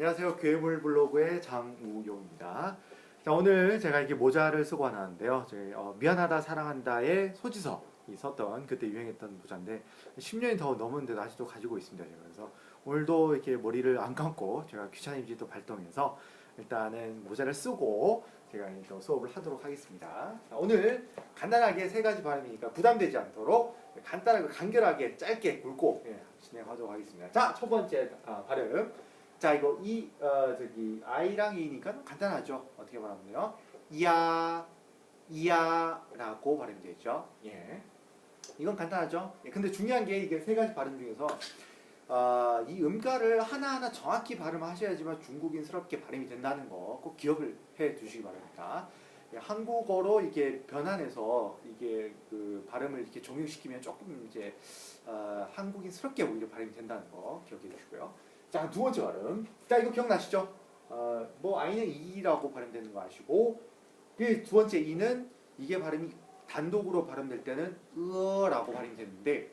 안녕하세요. 괴물 블로그의 장우용입니다. 자, 오늘 제가 이게 모자를 쓰고 나왔는데요. 저희 어, 미안하다 사랑한다의 소지섭이 썼던 그때 유행했던 모자인데 10년이 더 넘었는데도 아직도 가지고 있습니다. 제가. 그래서 오늘도 이렇게 머리를 안 감고 제가 귀차니즘도 발동해서 일단은 모자를 쓰고 제가 또 수업을 하도록 하겠습니다. 자, 오늘 간단하게 세 가지 발음이니까 부담되지 않도록 간단하고 간결하게 짧게 굵고 예, 진행하도록 하겠습니다. 자, 첫 번째 아, 발음. 자, 이거 이 어, 저기 아이랑 이니까 간단하죠. 어떻게 말하면요? 이야 이야라고 발음이 되죠. 예. 이건 간단하죠. 예, 근데 중요한 게 이게 세 가지 발음 중에서 아, 이 음가를 하나하나 정확히 발음하셔야지만 중국인스럽게 발음이 된다는 거 꼭 기억을 해 두시기 바랍니다. 예, 한국어로 이게 변환해서 이게 그 발음을 이렇게 종용시키면 조금 이제 어, 한국인스럽게 오히려 발음이 된다는 거 기억해 주시고요. 자, 두 번째 발음. 자, 이거 기억나시죠? 어, 뭐 아이는 이라고 발음되는 거 아시고 그두 번째 이는 이게 발음이 단독으로 발음될 때는 으어라고 발음이 되는데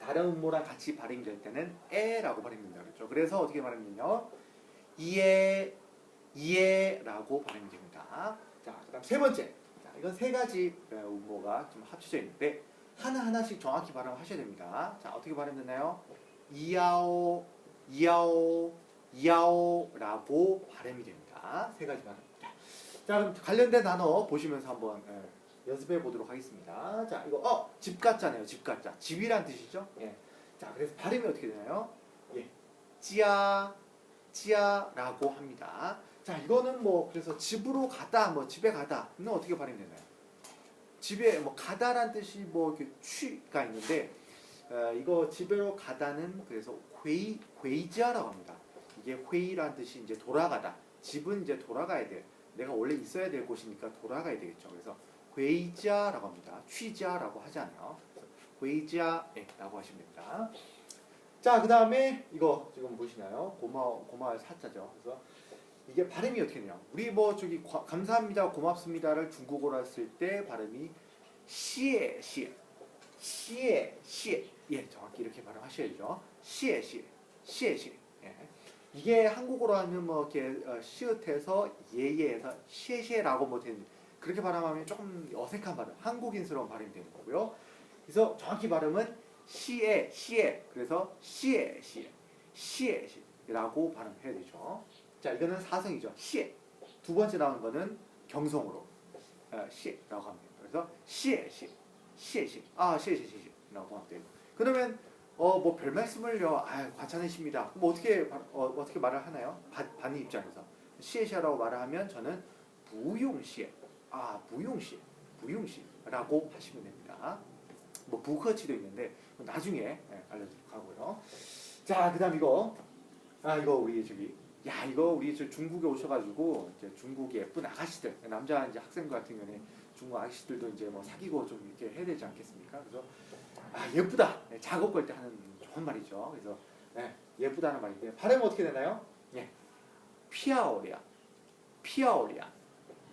다른 음모랑 같이 발음이 될 때는 에라고 발음이 된다 그랬죠. 그래서 어떻게 말하면요. 이에 이에라고 발음이 됩니다. 자, 그다음 세 번째. 자, 이건 세 가지 어, 음모가 좀 합쳐져 있는데 하나 하나씩 정확히 발음하셔야 됩니다. 자, 어떻게 발음되나요? 이야오 이 야오 이야오라고 발음이 됩니다. 세 가지 발음입니다. 자, 그럼 관련된 단어 보시면서 한번 예, 연습해 보도록 하겠습니다. 자, 이거 어, 집 같잖아요. 집 같자. 집이란 뜻이죠? 예. 자, 그래서 발음이 어떻게 되나요? 예. 찌야 찌야라고 합니다. 자, 이거는 뭐 그래서 집으로 가다, 뭐 집에 가다는 어떻게 발음이 되나요? 집에 뭐 가다란 뜻이 뭐 이렇게 취가 있는데 어, 이거 집으로 가다는 그래서 회의 회의지하라고 합니다. 이게 회의란 뜻이 이제 돌아가다. 집은 이제 돌아가야 돼. 내가 원래 있어야 될 곳이니까 돌아가야 되겠죠. 그래서 회의지하라고 합니다. 취지하라고 하잖아요. 회의지하라고 하시면 됩니다. 자, 그 다음에 이거 지금 보시나요? 고마워, 고마워요 사자죠. 그래서 이게 발음이 어떻게 되냐? 우리 뭐 저기 과- 감사합니다, 고맙습니다를 중국어로 했을 때 발음이 시에 시에 시에 시에 예 정확히 이렇게 발음하셔야죠. 시에 시에 시에 시에 예. 이게 한국어로 하면 뭐 이렇게 어, 시읒해서 예예해서 시에시에라고 뭐 되는 그렇게 발음하면 조금 어색한 발음, 한국인스러운 발음이 되는 거고요. 그래서 정확히 발음은 시에 시에 그래서 시에 시에 시에 시라고 발음해야 되죠. 자 이거는 사성이죠. 시에 두 번째 나온 거는 경성으로 어, 시에라고 합니다. 그래서 시에 시에 시에 시에 아 시에 시에 시에라고 하면 되고 그러면 어 뭐 별 말씀을요. 아 과찬이십니다. 뭐 어떻게 발- 어, 어떻게 말을 하나요? 반, 반의 입장에서 시에시라고 말을 하면 저는 부용시에 아 부용시에 부용시라고 하시면 됩니다. 뭐 부커치도 있는데 나중에 예, 알려드리도록 하고요. 자 그다음 이거 아 이거 우리 저기 야 이거 우리 저 중국에 오셔가지고 이제 중국의 예쁜 아가씨들 남자 이제 학생 같은 경우에 중국 아가씨들도 이제 뭐 사귀고 좀 이렇게 해야 되지 않겠습니까? 그래서 아 예쁘다 네, 작업 걸 때 하는 좋은 말이죠. 그래서 네, 예쁘다는 말인데 발음 어떻게 되나요? 예, 피아오리아 피아오리아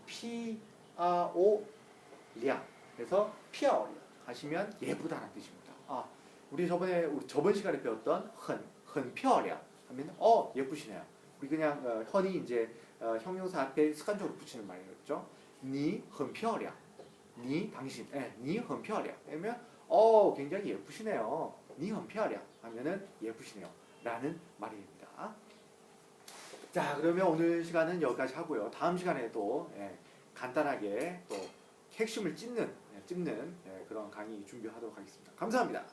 피아오리아 그래서 피아오리아 하시면 예쁘다는 뜻입니다. 아 우리 저번에 우리 저번 시간에 배웠던 헌, 헌漂亮 하면 어 예쁘시네요. 우리 그냥 어, 헌이 이제 어, 형용사 앞에 습관적으로 붙이는 말이었죠. 니很 漂亮, 니 당신, 예, 니很 漂亮 하면 어 굉장히 예쁘시네요. 니很 漂亮 하면은 예쁘시네요. 라는 말입니다. 자 그러면 오늘 시간은 여기까지 하고요. 다음 시간에 또 예, 간단하게 또 핵심을 찝는 예, 찝는 예, 그런 강의 준비하도록 하겠습니다. 감사합니다.